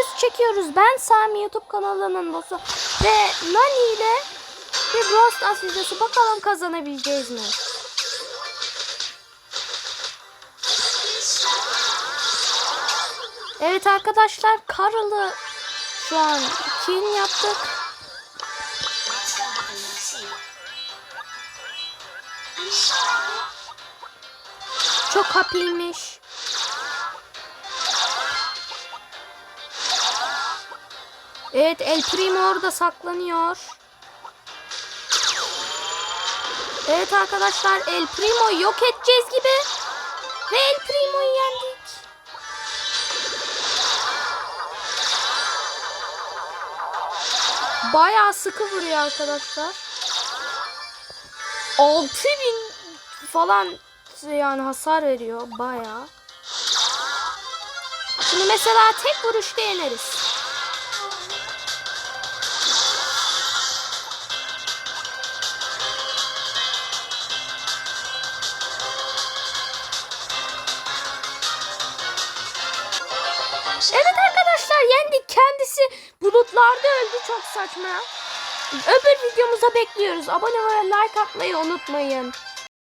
videosu çekiyoruz. Ben Sami YouTube kanalının dostu ve Nani ile bir Brawl Stars videosu. Bakalım kazanabileceğiz mi? Evet arkadaşlar Karıl'ı şu an kill yaptık. Çok happy'miş. Evet El Primo orada saklanıyor. Evet arkadaşlar El Primo yok edeceğiz gibi. Ve El Primo'yu yendik. Bayağı sıkı vuruyor arkadaşlar. 6000 falan yani hasar veriyor bayağı. Şimdi mesela tek vuruşta yeneriz. Evet arkadaşlar yendik. Kendisi bulutlarda öldü. Çok saçma. Öbür videomuza bekliyoruz. Abone ve like atmayı unutmayın.